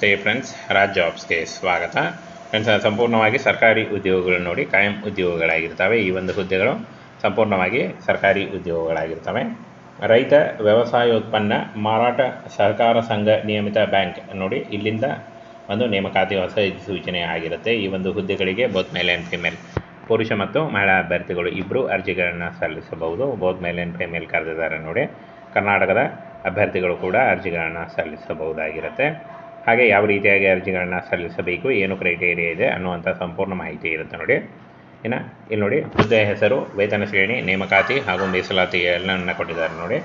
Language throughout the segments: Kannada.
ನಮಸ್ತೆ ಫ್ರೆಂಡ್ಸ್ ರಾಜ್ ಜಾಬ್ಸ್ಗೆ ಸ್ವಾಗತ. ಫ್ರೆಂಡ್ಸ್ ಸಂಪೂರ್ಣವಾಗಿ ಸರ್ಕಾರಿ ಉದ್ಯೋಗಗಳು ನೋಡಿ, ಕಾಯಂ ಉದ್ಯೋಗಗಳಾಗಿರ್ತವೆ. ಈ ಒಂದು ಹುದ್ದೆಗಳು ಸಂಪೂರ್ಣವಾಗಿ ಸರ್ಕಾರಿ ಉದ್ಯೋಗಗಳಾಗಿರ್ತವೆ. ರೈತ ವ್ಯವಸಾಯೋತ್ಪನ್ನ ಮಾರಾಟ ಸಹಕಾರ ಸಂಘ ನಿಯಮಿತ ಬ್ಯಾಂಕ್ ನೋಡಿ, ಇಲ್ಲಿಂದ ಒಂದು ನೇಮಕಾತಿ ಹೊಸ ಸೂಚನೆ ಆಗಿರುತ್ತೆ. ಈ ಒಂದು ಹುದ್ದೆಗಳಿಗೆ ಬೋತ್ ಮೇಲ್ ಆ್ಯಂಡ್ ಫಿಮೇಲ್ ಪುರುಷ ಮತ್ತು ಮಹಿಳಾ ಅಭ್ಯರ್ಥಿಗಳು ಇಬ್ಬರು ಅರ್ಜಿಗಳನ್ನು ಸಲ್ಲಿಸಬಹುದು. ಬೋತ್ ಮೇಲ್ ಆ್ಯಂಡ್ ಫಿಮೇಲ್ ಕರೆದಿದ್ದಾರೆ ನೋಡಿ, ಕರ್ನಾಟಕದ ಅಭ್ಯರ್ಥಿಗಳು ಕೂಡ ಅರ್ಜಿಗಳನ್ನು ಸಲ್ಲಿಸಬಹುದಾಗಿರುತ್ತೆ. ಹಾಗೆ ಯಾವ ರೀತಿಯಾಗಿ ಅರ್ಜಿಗಳನ್ನ ಸಲ್ಲಿಸಬೇಕು, ಏನು ಕ್ರೈಟೇರಿಯಾ ಇದೆ ಅನ್ನುವಂಥ ಸಂಪೂರ್ಣ ಮಾಹಿತಿ ಇರುತ್ತೆ ನೋಡಿ. ಇನ್ನು ಇಲ್ಲಿ ನೋಡಿ ಹುದ್ದೆಯ ಹೆಸರು, ವೇತನ ಶ್ರೇಣಿ, ನೇಮಕಾತಿ ಹಾಗೂ ಮೀಸಲಾತಿ ಎಲ್ಲವನ್ನು ಕೊಟ್ಟಿದ್ದಾರೆ ನೋಡಿ.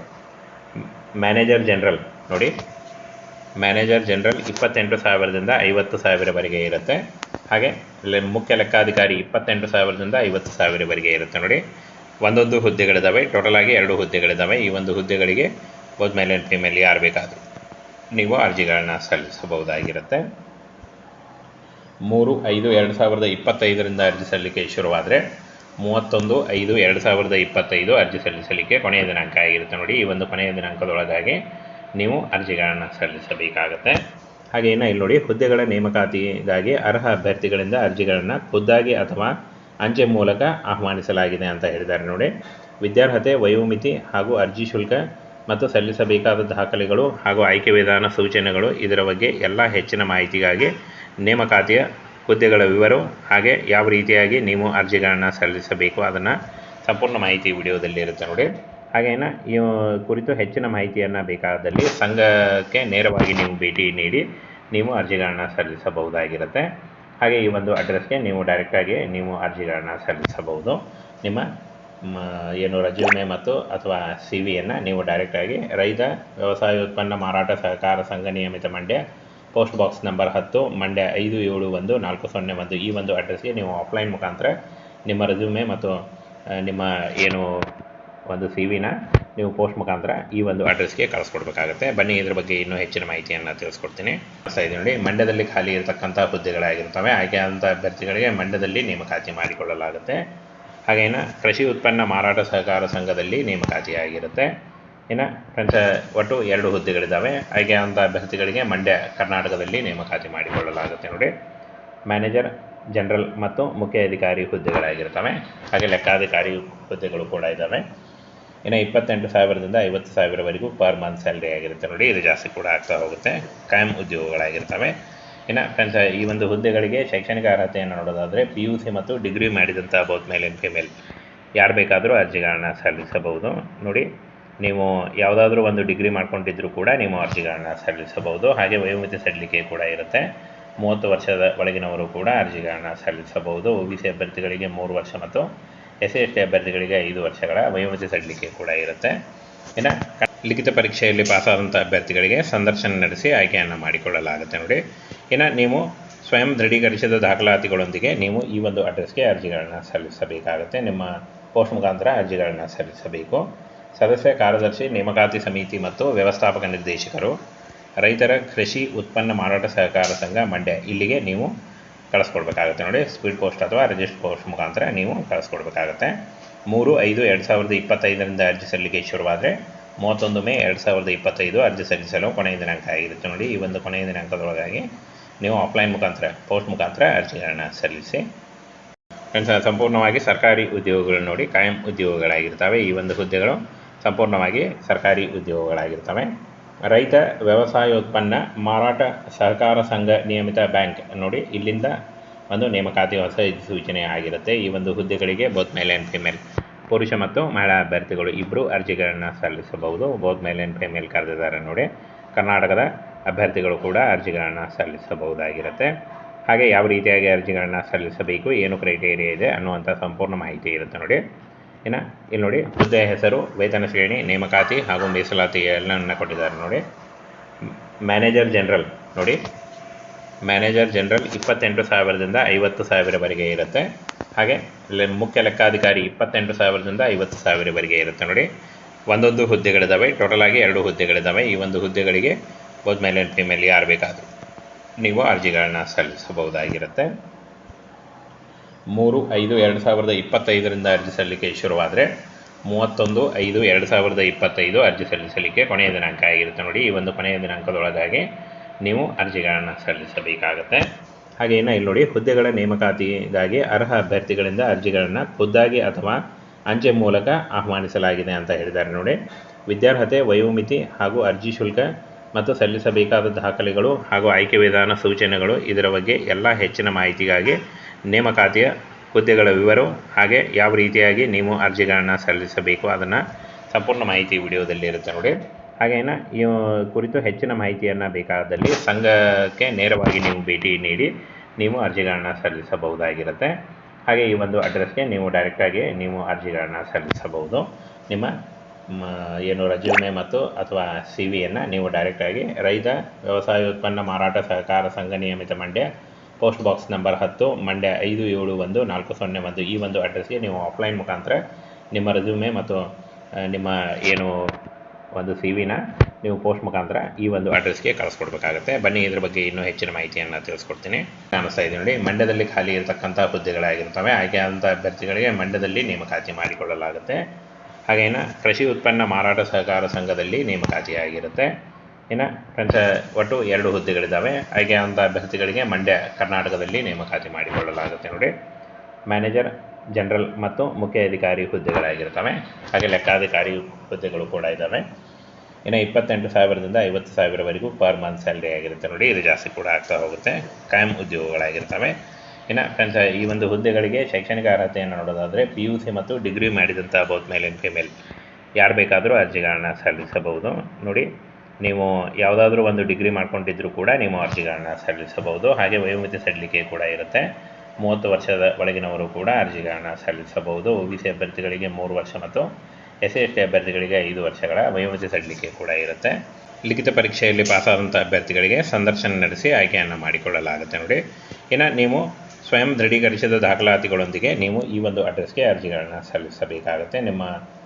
ಮ್ಯಾನೇಜರ್ ಜನರಲ್ ನೋಡಿ. ಮ್ಯಾನೇಜರ್ ಜನರಲ್ ಇಪ್ಪತ್ತೆಂಟು ಸಾವಿರದಿಂದ ಐವತ್ತು ಸಾವಿರವರೆಗೆ ಇರುತ್ತೆ. ಹಾಗೆ ಮುಖ್ಯ ಲೆಕ್ಕಾಧಿಕಾರಿ ಇಪ್ಪತ್ತೆಂಟು ಸಾವಿರದಿಂದ ಐವತ್ತು ಸಾವಿರವರೆಗೆ ಇರುತ್ತೆ ನೋಡಿ. ಒಂದೊಂದು ಹುದ್ದೆಗಳಿದ್ದಾವೆ ಟೋಟಲ್ ಆಗಿ ಎರಡು ಹುದ್ದೆಗಳಿದ್ದಾವೆ ಈ ಒಂದು ಹುದ್ದೆಗಳಿಗೆ ಬೋತ್ ಮೇಲ್ ಆ್ಯಂಡ್ ಯಾರು ಬೇಕಾದರೂ. ನೀವು ಅರ್ಜಿಗಳನ್ನ ಸಲ್ಲಿಸಬಹುದಾಗಿರುತ್ತೆ. ಮೂರು, ಐದು, ಎರಡು ಸಾವಿರದ ಇಪ್ಪತ್ತೈದರಿಂದ ಅರ್ಜಿ ಸಲ್ಲಿಕೆ ಶುರುವಾದರೆ ಮೂವತ್ತೊಂದು, ಐದು, ಎರಡು ಸಾವಿರದ ಇಪ್ಪತ್ತೈದು ಅರ್ಜಿ ಸಲ್ಲಿಸಲಿಕ್ಕೆ ಕೊನೆಯ ದಿನಾಂಕ ಆಗಿರುತ್ತೆ ನೋಡಿ. ಈ ಒಂದು ಕೊನೆಯ ದಿನಾಂಕದೊಳಗಾಗಿ ನೀವು ಅರ್ಜಿಗಳನ್ನು ಸಲ್ಲಿಸಬೇಕಾಗತ್ತೆ. ಹಾಗೆ ಇನ್ನು ಇಲ್ಲಿ ನೋಡಿ, ಹುದ್ದೆಗಳ ನೇಮಕಾತಿಗಾಗಿ ಅರ್ಹ ಅಭ್ಯರ್ಥಿಗಳಿಂದ ಅರ್ಜಿಗಳನ್ನು ಖುದ್ದಾಗಿ ಅಥವಾ ಅಂಚೆ ಮೂಲಕ ಆಹ್ವಾನಿಸಲಾಗಿದೆ ಅಂತ ಹೇಳಿದ್ದಾರೆ ನೋಡಿ. ವಿದ್ಯಾರ್ಹತೆ, ವಯೋಮಿತಿ ಹಾಗೂ ಅರ್ಜಿ ಶುಲ್ಕ ಮತ್ತು ಸಲ್ಲಿಸಬೇಕಾದ ದಾಖಲೆಗಳು ಹಾಗೂ ಆಯ್ಕೆ ವಿಧಾನ ಸೂಚನೆಗಳು ಇದರ ಬಗ್ಗೆ ಎಲ್ಲ ಹೆಚ್ಚಿನ ಮಾಹಿತಿಗಾಗಿ ನೇಮಕಾತಿಯ ಹುದ್ದೆಗಳ ವಿವರ ಹಾಗೆ ಯಾವ ರೀತಿಯಾಗಿ ನೀವು ಅರ್ಜಿಗಳನ್ನು ಸಲ್ಲಿಸಬೇಕು ಅದನ್ನು ಸಂಪೂರ್ಣ ಮಾಹಿತಿ ವಿಡಿಯೋದಲ್ಲಿ ಇರುತ್ತೆ ನೋಡಿ. ಹಾಗೇನ ಈ ಕುರಿತು ಹೆಚ್ಚಿನ ಮಾಹಿತಿಯನ್ನು ಬೇಕಾದಲ್ಲಿ ಸಂಘಕ್ಕೆ ನೇರವಾಗಿ ನೀವು ಭೇಟಿ ನೀಡಿ ನೀವು ಅರ್ಜಿಗಳನ್ನು ಸಲ್ಲಿಸಬಹುದಾಗಿರುತ್ತೆ. ಹಾಗೆ ಈ ಒಂದು ಅಡ್ರೆಸ್ಗೆ ನೀವು ಡೈರೆಕ್ಟಾಗಿ ನೀವು ಅರ್ಜಿಗಳನ್ನು ಸಲ್ಲಿಸಬಹುದು. ನಿಮ್ಮ ಏನು ರಜ್ಯೂಮೆ ಮತ್ತು ಅಥವಾ ಸಿ ವಿಯನ್ನು ನೀವು ಡೈರೆಕ್ಟಾಗಿ ರೈತ ವ್ಯವಸಾಯ ಉತ್ಪನ್ನ ಮಾರಾಟ ಸಹಕಾರ ಸಂಘ ನಿಯಮಿತ ಮಂಡ್ಯ ಪೋಸ್ಟ್ ಬಾಕ್ಸ್ ನಂಬರ್ ಹತ್ತು, ಮಂಡ್ಯ ಐದು, ಏಳು, ಒಂದು, ನಾಲ್ಕು, ಸೊನ್ನೆ, ಒಂದು ಈ ಒಂದು ಅಡ್ರೆಸ್ಗೆ ನೀವು ಆಫ್ಲೈನ್ ಮುಖಾಂತರ ನಿಮ್ಮ ರೆಸ್ಯೂಮೆ ಮತ್ತು ನಿಮ್ಮ ಏನು ಒಂದು ಸಿ ವಿನ ನೀವು ಪೋಸ್ಟ್ ಮುಖಾಂತರ ಈ ಒಂದು ಅಡ್ರೆಸ್ಗೆ ಕಳಿಸ್ಕೊಡ್ಬೇಕಾಗುತ್ತೆ. ಬನ್ನಿ, ಇದ್ರ ಬಗ್ಗೆ ಇನ್ನೂ ಹೆಚ್ಚಿನ ಮಾಹಿತಿಯನ್ನು ತಿಳಿಸ್ಕೊಡ್ತೀನಿ. ನೋಡಿ, ಮಂಡ್ಯದಲ್ಲಿ ಖಾಲಿ ಇರತಕ್ಕಂಥ ಹುದ್ದೆಗಳಾಗಿರ್ತವೆ ಆಯ್ಕೆಯಾದಂಥ ಅಭ್ಯರ್ಥಿಗಳಿಗೆ ಮಂಡ್ಯದಲ್ಲಿ ನೇಮಕಾತಿ ಮಾಡಿಕೊಳ್ಳಲಾಗುತ್ತೆ. ಹಾಗೆ ಇನ್ನು ಕೃಷಿ ಉತ್ಪನ್ನ ಮಾರಾಟ ಸಹಕಾರ ಸಂಘದಲ್ಲಿ ನೇಮಕಾತಿಯಾಗಿರುತ್ತೆ. ಇನ್ನು ಫ್ರೆಂಡ್ಸ್ ಒಟ್ಟು ಎರಡು ಹುದ್ದೆಗಳಿದ್ದಾವೆ ಹಾಗೆ ಅಂತ ಅಭ್ಯರ್ಥಿಗಳಿಗೆ ಮಂಡ್ಯ, ಕರ್ನಾಟಕದಲ್ಲಿ ನೇಮಕಾತಿ ಮಾಡಿಕೊಳ್ಳಲಾಗುತ್ತೆ ನೋಡಿ. ಮ್ಯಾನೇಜರ್, ಜನರಲ್ ಮತ್ತು ಮುಖ್ಯ ಅಧಿಕಾರಿ ಹುದ್ದೆಗಳಾಗಿರ್ತವೆ. ಹಾಗೆ ಲೆಕ್ಕಾಧಿಕಾರಿ ಹುದ್ದೆಗಳು ಕೂಡ ಇದ್ದಾವೆ ಇನ್ನು ಇಪ್ಪತ್ತೆಂಟು ಸಾವಿರದಿಂದ ಐವತ್ತು ಸಾವಿರವರೆಗೂ ಪರ್ ಮಂತ್ ಸ್ಯಾಲ್ರಿ ಆಗಿರುತ್ತೆ ನೋಡಿ. ಇದು ಜಾಸ್ತಿ ಕೂಡ ಆಗ್ತಾ ಹೋಗುತ್ತೆ. ಕಾಯಂ ಉದ್ಯೋಗಗಳಾಗಿರ್ತವೆ. ಇನ್ನು ಫ್ರೆಂಡ್ಸ್ ಈ ಒಂದು ಹುದ್ದೆಗಳಿಗೆ ಶೈಕ್ಷಣಿಕ ಅರ್ಹತೆಯನ್ನು ನೋಡೋದಾದರೆ ಪಿ ಯು ಸಿ ಮತ್ತು ಡಿಗ್ರಿ ಮಾಡಿದಂಥ ಬೋತ್ ಮೇಲ್ ಆ್ಯಂಡ್ ಫಿಮೇಲ್ ಯಾರು ಬೇಕಾದರೂ ಅರ್ಜಿಗಳನ್ನ ಸಲ್ಲಿಸಬಹುದು. ನೋಡಿ, ನೀವು ಯಾವುದಾದ್ರೂ ಒಂದು ಡಿಗ್ರಿ ಮಾಡ್ಕೊಂಡಿದ್ರೂ ಕೂಡ ನೀವು ಅರ್ಜಿಗಳನ್ನ ಸಲ್ಲಿಸಬಹುದು. ಹಾಗೆ ವಯೋಮಿತಿ ಸಡಿಲಿಕೆ ಕೂಡ ಇರುತ್ತೆ. ಮೂವತ್ತು ವರ್ಷದ ಒಳಗಿನವರು ಕೂಡ ಅರ್ಜಿಗಳನ್ನ ಸಲ್ಲಿಸಬಹುದು. ಒ ಬಿ ಸಿ ಅಭ್ಯರ್ಥಿಗಳಿಗೆ ಮೂರು ವರ್ಷ ಮತ್ತು ಎಸ್ ಸಿ ಎಸ್ ಟಿ ಅಭ್ಯರ್ಥಿಗಳಿಗೆ ಐದು ವರ್ಷಗಳ ವಯೋಮಿತಿ ಸಡಿಲಿಕೆ ಕೂಡ ಇರುತ್ತೆ. ಇನ್ನು ಲಿಖಿತ ಪರೀಕ್ಷೆಯಲ್ಲಿ ಪಾಸಾದಂಥ ಅಭ್ಯರ್ಥಿಗಳಿಗೆ ಸಂದರ್ಶನ ನಡೆಸಿ ಆಯ್ಕೆಯನ್ನು ಮಾಡಿಕೊಳ್ಳಲಾಗುತ್ತೆ. ನೋಡಿ ಇನ್ನು ನೀವು ಸ್ವಯಂ ದೃಢೀಕರಿಸಿದ ದಾಖಲಾತಿಗಳೊಂದಿಗೆ ನೀವು ಈ ಒಂದು ಅಡ್ರೆಸ್ಗೆ ಅರ್ಜಿಗಳನ್ನು ಸಲ್ಲಿಸಬೇಕಾಗುತ್ತೆ. ನಿಮ್ಮ ಪೋಸ್ಟ್ ಮುಖಾಂತರ ಅರ್ಜಿಗಳನ್ನು ಸಲ್ಲಿಸಬೇಕು. ಸದಸ್ಯ ಕಾರ್ಯದರ್ಶಿ, ನೇಮಕಾತಿ ಸಮಿತಿ ಮತ್ತು ವ್ಯವಸ್ಥಾಪಕ ನಿರ್ದೇಶಕರು, ರೈತರ ಕೃಷಿ ಉತ್ಪನ್ನ ಮಾರಾಟ ಸಹಕಾರ ಸಂಘ ಮಂಡ್ಯ, ಇಲ್ಲಿಗೆ ನೀವು ಕಳಿಸ್ಕೊಡ್ಬೇಕಾಗುತ್ತೆ. ನೋಡಿ, ಸ್ಪೀಡ್ ಪೋಸ್ಟ್ ಅಥವಾ ರಿಜಿಸ್ಟರ್ ಪೋಸ್ಟ್ ಮುಖಾಂತರ ನೀವು ಕಳಿಸ್ಕೊಡ್ಬೇಕಾಗುತ್ತೆ. ಮೂರು, ಐದು, ಎರಡು ಸಾವಿರದ ಇಪ್ಪತ್ತೈದರಿಂದ ಅರ್ಜಿ ಸಲ್ಲಿಕೆ ಶುರುವಾದರೆ ಮೂವತ್ತೊಂದು ಮೇ ಎರಡು ಸಾವಿರದ ಇಪ್ಪತ್ತೈದು ಅರ್ಜಿ ಸಲ್ಲಿಸಲು ಕೊನೆಯ ದಿನಾಂಕ ಆಗಿರುತ್ತೆ ನೋಡಿ, ಈ ಒಂದು ಕೊನೆಯ ದಿನಾಂಕದೊಳಗಾಗಿ ನೀವು ಆಫ್ಲೈನ್ ಮುಖಾಂತರ ಪೋಸ್ಟ್ ಮುಖಾಂತರ ಅರ್ಜಿಗಳನ್ನು ಸಲ್ಲಿಸಿ. ಸಂಪೂರ್ಣವಾಗಿ ಸರ್ಕಾರಿ ಉದ್ಯೋಗಗಳು ನೋಡಿ, ಕಾಯಂ ಉದ್ಯೋಗಗಳಾಗಿರ್ತವೆ. ಈ ಒಂದು ಹುದ್ದೆಗಳು ಸಂಪೂರ್ಣವಾಗಿ ಸರ್ಕಾರಿ ಉದ್ಯೋಗಗಳಾಗಿರ್ತವೆ. ರೈತ ವ್ಯವಸಾಯೋತ್ಪನ್ನ ಮಾರಾಟ ಸಹಕಾರ ಸಂಘ ನಿಯಮಿತ ಬ್ಯಾಂಕ್ ನೋಡಿ, ಇಲ್ಲಿಂದ ಒಂದು ನೇಮಕಾತಿ ಹೊಸ ಸೂಚನೆ ಆಗಿರುತ್ತೆ. ಈ ಒಂದು ಹುದ್ದೆಗಳಿಗೆ ಬೋತ್ ಮೇಲ್ ಆ್ಯಂಡ್ ಫಿಮೇಲ್ ಪುರುಷ ಮತ್ತು ಮಹಿಳಾ ಅಭ್ಯರ್ಥಿಗಳು ಇಬ್ಬರು ಅರ್ಜಿಗಳನ್ನು ಸಲ್ಲಿಸಬಹುದು. ಬೋತ್ ಮೇಲ್ ಆ್ಯಂಡ್ ಫಿಮೇಲ್ ಕರೆದಿದ್ದಾರೆ ನೋಡಿ, ಕರ್ನಾಟಕದ ಅಭ್ಯರ್ಥಿಗಳು ಕೂಡ ಅರ್ಜಿಗಳನ್ನು ಸಲ್ಲಿಸಬಹುದಾಗಿರುತ್ತೆ. ಹಾಗೆ ಯಾವ ರೀತಿಯಾಗಿ ಅರ್ಜಿಗಳನ್ನು ಸಲ್ಲಿಸಬೇಕು, ಏನು ಕ್ರೈಟೇರಿಯಾ ಇದೆ ಅನ್ನುವಂಥ ಸಂಪೂರ್ಣ ಮಾಹಿತಿ ಇರುತ್ತೆ ನೋಡಿ. ಇನ್ನು ಇಲ್ಲಿ ನೋಡಿ, ಹುದ್ದೆಯ ಹೆಸರು, ವೇತನ ಶ್ರೇಣಿ, ನೇಮಕಾತಿ ಹಾಗೂ ಮೀಸಲಾತಿ ಎಲ್ಲವನ್ನು ಕೊಟ್ಟಿದ್ದಾರೆ ನೋಡಿ. ಮ್ಯಾನೇಜರ್ ಜನರಲ್ ನೋಡಿ. ಮ್ಯಾನೇಜರ್ ಜನರಲ್ ಇಪ್ಪತ್ತೆಂಟು ಸಾವಿರದಿಂದ ಐವತ್ತು ಸಾವಿರವರೆಗೆ ಇರುತ್ತೆ. ಹಾಗೆ ಮುಖ್ಯ ಲೆಕ್ಕಾಧಿಕಾರಿ ಇಪ್ಪತ್ತೆಂಟು ಸಾವಿರದಿಂದ ಐವತ್ತು ಸಾವಿರವರೆಗೆ ಇರುತ್ತೆ ನೋಡಿ. ಒಂದೊಂದು ಹುದ್ದೆಗಳಿದ್ದಾವೆ ಟೋಟಲ್ ಆಗಿ ಎರಡು ಹುದ್ದೆಗಳಿದ್ದಾವೆ ಈ ಒಂದು ಹುದ್ದೆಗಳಿಗೆ ಬೋತ್ ಮೇಲೆ ಫಿಮೇಲ್ ಯಾರು ಬೇಕಾದರೂ, ನೀವು ಅರ್ಜಿಗಳನ್ನ ಸಲ್ಲಿಸಬಹುದಾಗಿರುತ್ತೆ. ಮೂರು, ಐದು, ಎರಡು ಸಾವಿರದ ಇಪ್ಪತ್ತೈದರಿಂದ ಅರ್ಜಿ ಸಲ್ಲಿಕೆ ಶುರುವಾದರೆ, ಮೂವತ್ತೊಂದು, ಐದು, ಎರಡು ಸಾವಿರದ ಇಪ್ಪತ್ತೈದು ಅರ್ಜಿ ಸಲ್ಲಿಸಲಿಕ್ಕೆ ಕೊನೆಯ ದಿನಾಂಕ ಆಗಿರುತ್ತೆ ನೋಡಿ. ಈ ಒಂದು ಕೊನೆಯ ದಿನಾಂಕದೊಳಗಾಗಿ ನೀವು ಅರ್ಜಿಗಳನ್ನು ಸಲ್ಲಿಸಬೇಕಾಗತ್ತೆ. ಹಾಗೆ ಇನ್ನು ಇಲ್ಲಿ ನೋಡಿ, ಹುದ್ದೆಗಳ ನೇಮಕಾತಿಗಾಗಿ ಅರ್ಹ ಅಭ್ಯರ್ಥಿಗಳಿಂದ ಅರ್ಜಿಗಳನ್ನು ಖುದ್ದಾಗಿ ಅಥವಾ ಅಂಚೆ ಮೂಲಕ ಆಹ್ವಾನಿಸಲಾಗಿದೆ ಅಂತ ಹೇಳಿದ್ದಾರೆ ನೋಡಿ. ವಿದ್ಯಾರ್ಹತೆ, ವಯೋಮಿತಿ ಹಾಗೂ ಅರ್ಜಿ ಶುಲ್ಕ ಮತ್ತು ಸಲ್ಲಿಸಬೇಕಾದ ದಾಖಲೆಗಳು ಹಾಗೂ ಆಯ್ಕೆ ವಿಧಾನ ಸೂಚನೆಗಳು ಇದರ ಬಗ್ಗೆ ಎಲ್ಲ ಹೆಚ್ಚಿನ ಮಾಹಿತಿಗಾಗಿ ನೇಮಕಾತಿಯ ಹುದ್ದೆಗಳ ವಿವರ ಹಾಗೆ ಯಾವ ರೀತಿಯಾಗಿ ನೀವು ಅರ್ಜಿಗಳನ್ನು ಸಲ್ಲಿಸಬೇಕು ಅದನ್ನು ಸಂಪೂರ್ಣ ಮಾಹಿತಿ ವಿಡಿಯೋದಲ್ಲಿ ಇರುತ್ತೆ ನೋಡಿ. ಹಾಗೇನ ಈ ಕುರಿತು ಹೆಚ್ಚಿನ ಮಾಹಿತಿಯನ್ನು ಬೇಕಾದಲ್ಲಿ ಸಂಘಕ್ಕೆ ನೇರವಾಗಿ ನೀವು ಭೇಟಿ ನೀಡಿ ನೀವು ಅರ್ಜಿಗಳನ್ನು ಸಲ್ಲಿಸಬಹುದಾಗಿರುತ್ತೆ. ಹಾಗೆ ಈ ಒಂದು ಅಡ್ರೆಸ್ಗೆ ನೀವು ಡೈರೆಕ್ಟಾಗಿ ನೀವು ಅರ್ಜಿಗಳನ್ನು ಸಲ್ಲಿಸಬಹುದು. ನಿಮ್ಮ ಏನು ರೆಜ್ಯೂಮೆ ಮತ್ತು ಅಥವಾ ಸಿ ವಿಯನ್ನು ನೀವು ಡೈರೆಕ್ಟಾಗಿ ರೈತ ವ್ಯವಸಾಯ ಉತ್ಪನ್ನ ಮಾರಾಟ ಸಹಕಾರ ಸಂಘ ನಿಯಮಿತ ಮಂಡ್ಯ ಪೋಸ್ಟ್ ಬಾಕ್ಸ್ ನಂಬರ್ ಹತ್ತು, ಮಂಡ್ಯ ಐದು, ಏಳು, ಒಂದು, ನಾಲ್ಕು, ಸೊನ್ನೆ, ಒಂದು ಈ ಒಂದು ಅಡ್ರೆಸ್ಗೆ ನೀವು ಆಫ್ಲೈನ್ ಮುಖಾಂತರ ನಿಮ್ಮ ರೆಸ್ಯೂಮೆ ಮತ್ತು ನಿಮ್ಮ ಏನು ಒಂದು ಸಿ ವಿನ ನೀವು ಪೋಸ್ಟ್ ಮುಖಾಂತರ ಈ ಒಂದು ಅಡ್ರೆಸ್ಗೆ ಕಳಿಸ್ಕೊಡ್ಬೇಕಾಗುತ್ತೆ. ಬನ್ನಿ, ಇದ್ರ ಬಗ್ಗೆ ಇನ್ನೂ ಹೆಚ್ಚಿನ ಮಾಹಿತಿಯನ್ನು ತಿಳಿಸ್ಕೊಡ್ತೀನಿ. ಕಾಣಿಸ್ತಾ ಇದೆ ನೋಡಿ, ಮಂಡ್ಯದಲ್ಲಿ ಖಾಲಿ ಇರತಕ್ಕಂಥ ಹುದ್ದೆಗಳಾಗಿರ್ತವೆ ಆಯ್ಕೆಯಾದಂಥ ಅಭ್ಯರ್ಥಿಗಳಿಗೆ ಮಂಡ್ಯದಲ್ಲಿ ನೇಮಕಾತಿ ಮಾಡಿಕೊಳ್ಳಲಾಗುತ್ತೆ. ಹಾಗೇನ ಕೃಷಿ ಉತ್ಪನ್ನ ಮಾರಾಟ ಸಹಕಾರ ಸಂಘದಲ್ಲಿ ನೇಮಕಾತಿಯಾಗಿರುತ್ತೆ. ಇನ್ನು ಫ್ರೆಂಡ್ಸ್ ಒಟ್ಟು ಎರಡು ಹುದ್ದೆಗಳಿದ್ದಾವೆ. ಆಯ್ಕೆಯಾದಂಥ ಅಭ್ಯರ್ಥಿಗಳಿಗೆ ಮಂಡ್ಯ, ಕರ್ನಾಟಕದಲ್ಲಿ ನೇಮಕಾತಿ ಮಾಡಿಕೊಳ್ಳಲಾಗುತ್ತೆ ನೋಡಿ. ಮ್ಯಾನೇಜರ್, ಜನರಲ್ ಮತ್ತು ಮುಖ್ಯ ಅಧಿಕಾರಿ ಹುದ್ದೆಗಳಾಗಿರ್ತವೆ. ಹಾಗೆ ಲೆಕ್ಕಾಧಿಕಾರಿ ಹುದ್ದೆಗಳು ಕೂಡ ಇದ್ದಾವೆ. ಇನ್ನು ಇಪ್ಪತ್ತೆಂಟು ಸಾವಿರದಿಂದ ಐವತ್ತು ಸಾವಿರವರೆಗೂ ಪರ್ ಮಂತ್ ಸ್ಯಾಲ್ರಿ ಆಗಿರುತ್ತೆ ನೋಡಿ. ಇದು ಜಾಸ್ತಿ ಕೂಡ ಆಗ್ತಾ ಹೋಗುತ್ತೆ. ಕಾಯಂ ಉದ್ಯೋಗಗಳಾಗಿರ್ತವೆ. ಇನ್ನು ಫ್ರೆಂಡ್ಸ್ ಈ ಒಂದು ಹುದ್ದೆಗಳಿಗೆ ಶೈಕ್ಷಣಿಕ ಅರ್ಹತೆಯನ್ನು ನೋಡೋದಾದರೆ ಪಿ ಯು ಸಿ ಮತ್ತು ಡಿಗ್ರಿ ಮಾಡಿದಂಥ ಬೋತ್ ಮೇಲ್ ಆ್ಯಂಡ್ ಫಿಮೇಲ್ ಯಾರು ಬೇಕಾದರೂ ಅರ್ಜಿಗಳನ್ನ ಸಲ್ಲಿಸಬಹುದು. ನೋಡಿ, ನೀವು ಯಾವುದಾದ್ರೂ ಒಂದು ಡಿಗ್ರಿ ಮಾಡ್ಕೊಂಡಿದ್ದರೂ ಕೂಡ ನೀವು ಅರ್ಜಿಗಳನ್ನ ಸಲ್ಲಿಸಬಹುದು. ಹಾಗೆ ವಯೋಮಿತಿ ಸಡಿಲಿಕೆ ಕೂಡ ಇರುತ್ತೆ. ಮೂವತ್ತು ವರ್ಷದ ಒಳಗಿನವರು ಕೂಡ ಅರ್ಜಿಗಳನ್ನ ಸಲ್ಲಿಸಬಹುದು. ಒ ಬಿ ಸಿ ಅಭ್ಯರ್ಥಿಗಳಿಗೆ ಮೂರು ವರ್ಷ ಮತ್ತು ಎಸ್ ಸಿ ಎಸ್ ಟಿ ಅಭ್ಯರ್ಥಿಗಳಿಗೆ ಐದು ವರ್ಷಗಳ ವಯೋಮಿತಿ ಸಡಿಲಿಕೆ ಕೂಡ ಇರುತ್ತೆ. ಲಿಖಿತ ಪರೀಕ್ಷೆಯಲ್ಲಿ ಪಾಸಾದಂಥ ಅಭ್ಯರ್ಥಿಗಳಿಗೆ ಸಂದರ್ಶನ ನಡೆಸಿ ಆಯ್ಕೆಯನ್ನು ಮಾಡಿಕೊಳ್ಳಲಾಗುತ್ತೆ. ನೋಡಿ, ಇನ್ನು ನೀವು ಸ್ವಯಂ ದೃಢೀಕರಿಸಿದ ದಾಖಲಾತಿಗಳೊಂದಿಗೆ ನೀವು ಈ ಒಂದು ಅಡ್ರೆಸ್ಗೆ ಅರ್ಜಿಗಳನ್ನು ಸಲ್ಲಿಸಬೇಕಾಗುತ್ತೆ. ನಿಮ್ಮ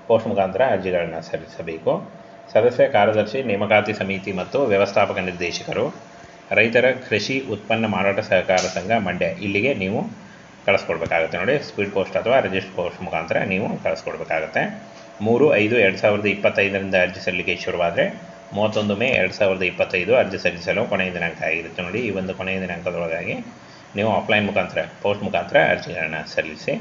ಪೋಸ್ಟ್ ಮುಖಾಂತರ ಅರ್ಜಿಗಳನ್ನು ಸಲ್ಲಿಸಬೇಕು. ಸದಸ್ಯ ಕಾರ್ಯದರ್ಶಿ, ನೇಮಕಾತಿ ಸಮಿತಿ ಮತ್ತು ವ್ಯವಸ್ಥಾಪಕ ನಿರ್ದೇಶಕರು, ರೈತರ ಕೃಷಿ ಉತ್ಪನ್ನ ಮಾರಾಟ ಸಹಕಾರ ಸಂಘ ಮಂಡ್ಯ, ಇಲ್ಲಿಗೆ ನೀವು ಕಳಿಸ್ಕೊಡ್ಬೇಕಾಗುತ್ತೆ. ನೋಡಿ, ಸ್ಪೀಡ್ ಪೋಸ್ಟ್ ಅಥವಾ ರಿಜಿಸ್ಟರ್ ಪೋಸ್ಟ್ ಮುಖಾಂತರ ನೀವು ಕಳಿಸ್ಕೊಡ್ಬೇಕಾಗುತ್ತೆ. ಮೂರು, ಐದು, ಎರಡು ಸಾವಿರದ ಇಪ್ಪತ್ತೈದರಿಂದ ಅರ್ಜಿ ಸಲ್ಲಿಕೆ ಶುರುವಾದರೆ ಮೂವತ್ತೊಂದು ಮೇ ಎರಡು ಸಾವಿರದ ಇಪ್ಪತ್ತೈದು ಅರ್ಜಿ ಸಲ್ಲಿಸಲು ಕೊನೆಯ ದಿನಾಂಕ ಆಗಿರುತ್ತೆ. ನೋಡಿ, ಈ ಒಂದು ಕೊನೆಯ ದಿನಾಂಕದೊಳಗಾಗಿ ನೀವು ಆಫ್ಲೈನ್ ಮುಖಾಂತರ ಪೋಸ್ಟ್ ಮುಖಾಂತರ ಅರ್ಜಿಗಳನ್ನು ಸಲ್ಲಿಸಿ